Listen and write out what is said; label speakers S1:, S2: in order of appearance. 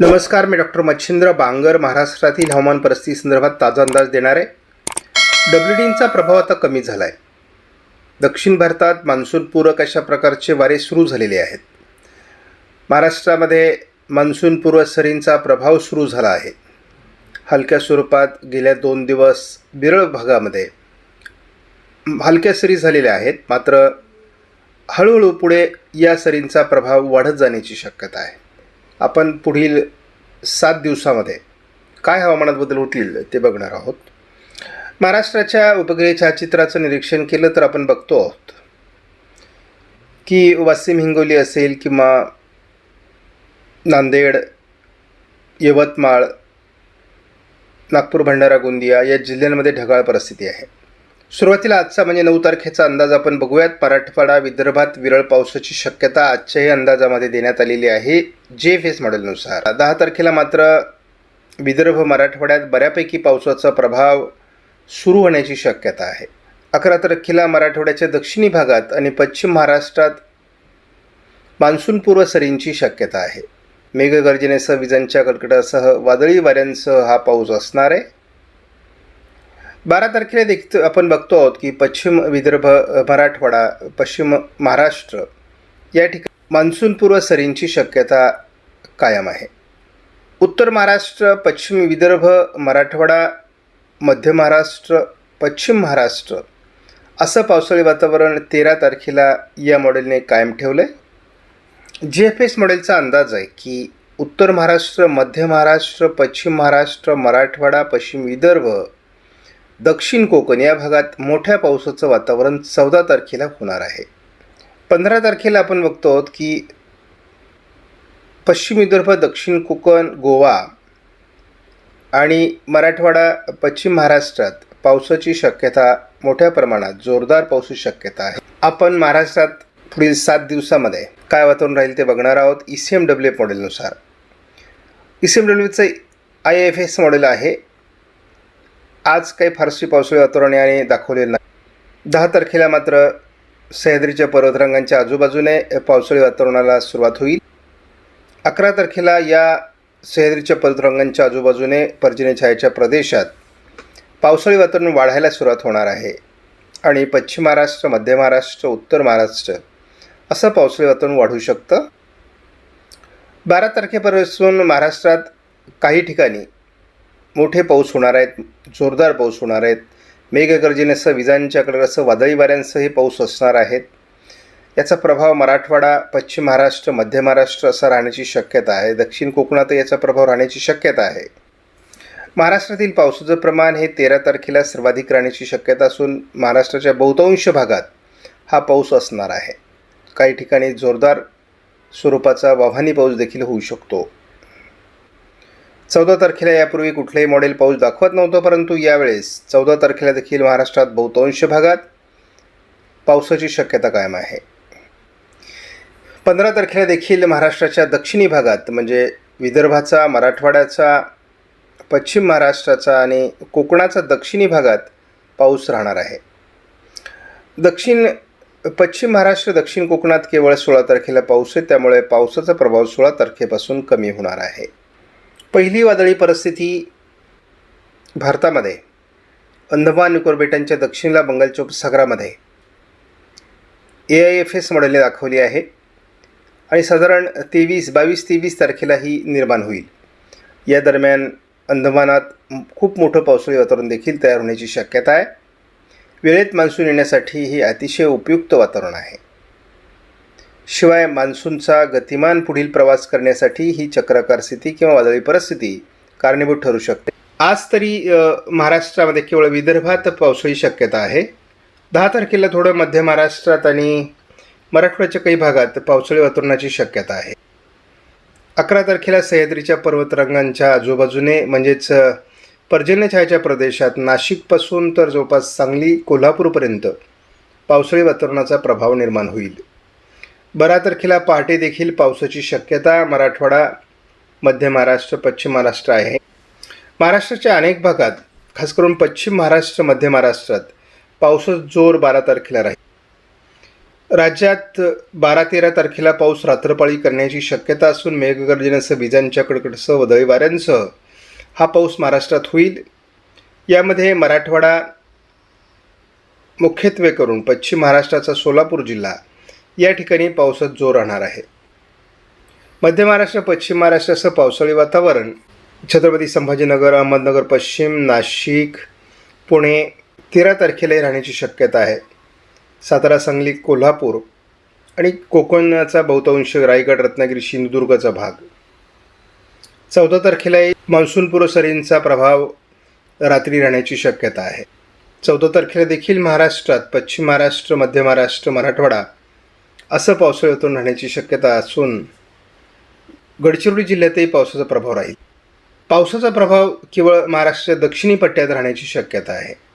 S1: नमस्कार मी डॉक्टर मच्छिंद्र बांगर महाराष्ट्रातील हवामान परिस्थिती संदर्भात ताजा अंदाज देणार. आहे डब्ल्यू डींचा प्रभाव आता कमी झाला आहे दक्षिण भारतात मान्सूनपूरक अशा प्रकारचे वारे सुरू झालेले आहेत. महाराष्ट्रामध्ये मान्सूनपूर्व सरींचा प्रभाव सुरू झाला आहे. हलक्या स्वरूपात गेल्या दोन दिवस विरळ भागामध्ये हलक्या सरी झालेल्या आहेत. मात्र हळूहळू पुढे या सरींचा प्रभाव वाढत जाण्याची शक्यता आहे. आपण पुढील सात दिवसामध्ये काय हवामानात बदल होतील ते बघणार आहोत. महाराष्ट्राच्या उपग्रह छायाचित्राचं निरीक्षण केलं तर आपण बघतो आहोत. की वाशिम हिंगोली असेल किंवा नांदेड यवतमाळ नागपूर भंडारा गोंदिया या जिल्ह्यांमध्ये ढगाळ परिस्थिती आहे. सुरुवातीला आजचा म्हणजे नऊ तारखेचा अंदाज आपण बघूयात. मराठवाडा विदर्भात विरळ पावसाची शक्यता आजच्याही अंदाजामध्ये देण्यात आलेली आहे. जे फेस मॉडेलनुसार. दहा तारखेला मात्र विदर्भ मराठवाड्यात बऱ्यापैकी पावसाचा प्रभाव सुरू होण्याची शक्यता आहे. अकरा तारखेला मराठवाड्याच्या दक्षिणी भागात आणि पश्चिम महाराष्ट्रात मान्सूनपूर्व सरींची शक्यता आहे. मेघगर्जनेसह विजांच्या कडकडासह वादळी वाऱ्यांसह हा पाऊस असणार आहे. बारा तारखेला देखील आपण बघतो आहोत की पश्चिम विदर्भ मराठवाडा पश्चिम महाराष्ट्र या ठिकाणी मान्सूनपूर्व सरींची शक्यता कायम आहे. उत्तर महाराष्ट्र पश्चिम विदर्भ मराठवाडा मध्य महाराष्ट्र पश्चिम महाराष्ट्र असं पावसाळी वातावरण तेरा तारखेला या मॉडेलने कायम ठेवलं आहे जी एफ एस मॉडेलचा अंदाज आहे की उत्तर महाराष्ट्र मध्य महाराष्ट्र पश्चिम महाराष्ट्र मराठवाडा पश्चिम विदर्भ दक्षिण कोकण या भागात मोठ्या पावसाचं वातावरण चौदा तारखेला होणार आहे. पंधरा तारखेला आपण बघतो आहोत की पश्चिम विदर्भ दक्षिण कोकण गोवा आणि मराठवाडा पश्चिम महाराष्ट्रात पावसाची शक्यता मोठ्या प्रमाणात जोरदार पावसाची शक्यता आहे. आपण महाराष्ट्रात पुढील सात दिवसामध्ये काय वातावरण राहील ते बघणार आहोत ई सी एम डब्ल्यू मॉडेलनुसार. ई सी एम डब्ल्यूचं आय एफ एस मॉडेल आहे. आज काही फारशी पावसाळी वातावरणाने दाखवलेलं नाही. दहा तारखेला मात्र सह्याद्रीच्या पर्वतरांगांच्या आजूबाजूने पावसाळी वातावरणाला सुरुवात होईल. अकरा तारखेला या सह्याद्रीच्या पर्वतरंगांच्या आजूबाजूने पर्जन्य छायाच्या प्रदेशात पावसाळी वातावरण वाढायला सुरुवात होणार आहे. आणि पश्चिम महाराष्ट्र मध्य महाराष्ट्र उत्तर महाराष्ट्र असं पावसाळी वातावरण वाढू शकतं. बारा तारखेपासून महाराष्ट्रात काही ठिकाणी मोठे पाऊस होणार आहेत जोरदार पाऊस होणार आहेत. मेघगर्जनेसह विजांच्याकडे असं वादळी वाऱ्यांसह हे पाऊस असणार आहेत. याचा प्रभाव मराठवाडा पश्चिम महाराष्ट्र मध्य महाराष्ट्र असा राहण्याची शक्यता आहे. दक्षिण कोकणातही याचा प्रभाव राहण्याची शक्यता आहे. महाराष्ट्रातील पावसाचं प्रमाण हे तेरा तारखेला सर्वाधिक राहण्याची शक्यता असून महाराष्ट्राच्या बहुतांश भागात हा पाऊस असणार आहे. काही ठिकाणी जोरदार स्वरूपाचा वाहनी पाऊस देखील होऊ शकतो. चौदा तारखेला यापूर्वी कुठलंही मॉडेल पाऊस दाखवत नव्हतं परंतु यावेळेस चौदा तारखेला देखील महाराष्ट्रात बहुतांश भागात पावसाची शक्यता कायम आहे. पंधरा तारखेला देखील महाराष्ट्राच्या दक्षिणी भागात म्हणजे विदर्भाचा मराठवाड्याचा पश्चिम महाराष्ट्राचा आणि कोकणाचा दक्षिणी भागात पाऊस राहणार आहे. दक्षिण पश्चिम महाराष्ट्र दक्षिण कोकणात केवळ सोळा तारखेला पाऊस आहे त्यामुळे पावसाचा प्रभाव सोळा तारखेपासून कमी होणार आहे. पहिली वादळी परिस्थिती भारतामध्ये अंदमान निकोबार बेटांच्या दक्षिणेला बंगालच्या उपसागरामध्ये. ए आय एफ एस मॉडेलने दाखवली आहे आणि साधारण तेवीस बावीस तेवीस तारखेला ही निर्माण होईल. या दरम्यान अंदमानात खूप मोठं पावसाळी वातावरण देखील तयार होण्याची शक्यता आहे. वेळेत मान्सून येण्यासाठी हे अतिशय उपयुक्त वातावरण आहे. शिवाय मान्सूनचा गतिमान पुढील प्रवास करण्यासाठी ही चक्राकार स्थिती किंवा वादळी परिस्थिती कारणीभूत ठरू शकते. आज तरी महाराष्ट्रामध्ये केवळ विदर्भात पावसाळी शक्यता आहे. दहा तारखेला थोडं मध्य महाराष्ट्रात आणि मराठवाड्याच्या काही भागात पावसाळी वातावरणाची शक्यता आहे. अकरा तारखेला सह्याद्रीच्या पर्वतरांगांच्या आजूबाजूने म्हणजेच पर्जन्यछायाच्या प्रदेशात नाशिकपासून तर जवळपास सांगली कोल्हापूरपर्यंत पावसाळी वातावरणाचा प्रभाव निर्माण होईल. बारा तारखेला पहाटे देखील पावसाची शक्यता मराठवाडा मध्य महाराष्ट्र पश्चिम महाराष्ट्र आहे. महाराष्ट्राच्या अनेक भागात खास करून पश्चिम महाराष्ट्र मध्य महाराष्ट्रात पावसाचा जोर बारा तारखेला राहील. राज्यात बारा तेरा तारखेला पाऊस रात्रपाळी करण्याची शक्यता असून मेघगर्जनेसह विजांच्या कडकडसह वदळी वाऱ्यांसह हा पाऊस महाराष्ट्रात होईल. यामध्ये मराठवाडा मुख्यत्वे करून पश्चिम महाराष्ट्राचा सोलापूर जिल्हा या ठिकाणी पावसात जोर राहणार आहे. मध्य महाराष्ट्र पश्चिम महाराष्ट्रासह पावसाळी वातावरण. छत्रपती संभाजीनगर अहमदनगर पश्चिम नाशिक पुणे तेरा तारखेलाही राहण्याची शक्यता आहे. सातारा सांगली कोल्हापूर आणि कोकणाचा बहुतांश रायगड रत्नागिरी सिंधुदुर्गचा भाग. चौदा तारखेलाही मान्सूनपूर्व सरींचा प्रभाव रात्री राहण्याची शक्यता आहे. चौदा तारखेला देखील महाराष्ट्रात पश्चिम महाराष्ट्र मध्य महाराष्ट्र मराठवाडा असं पावसाळ्यातून राहण्याची शक्यता असून गडचिरोली जिल्ह्यातही पावसाचा प्रभाव राहील. पावसाचा प्रभाव केवळ महाराष्ट्राच्या दक्षिणी पट्ट्यात राहण्याची शक्यता आहे.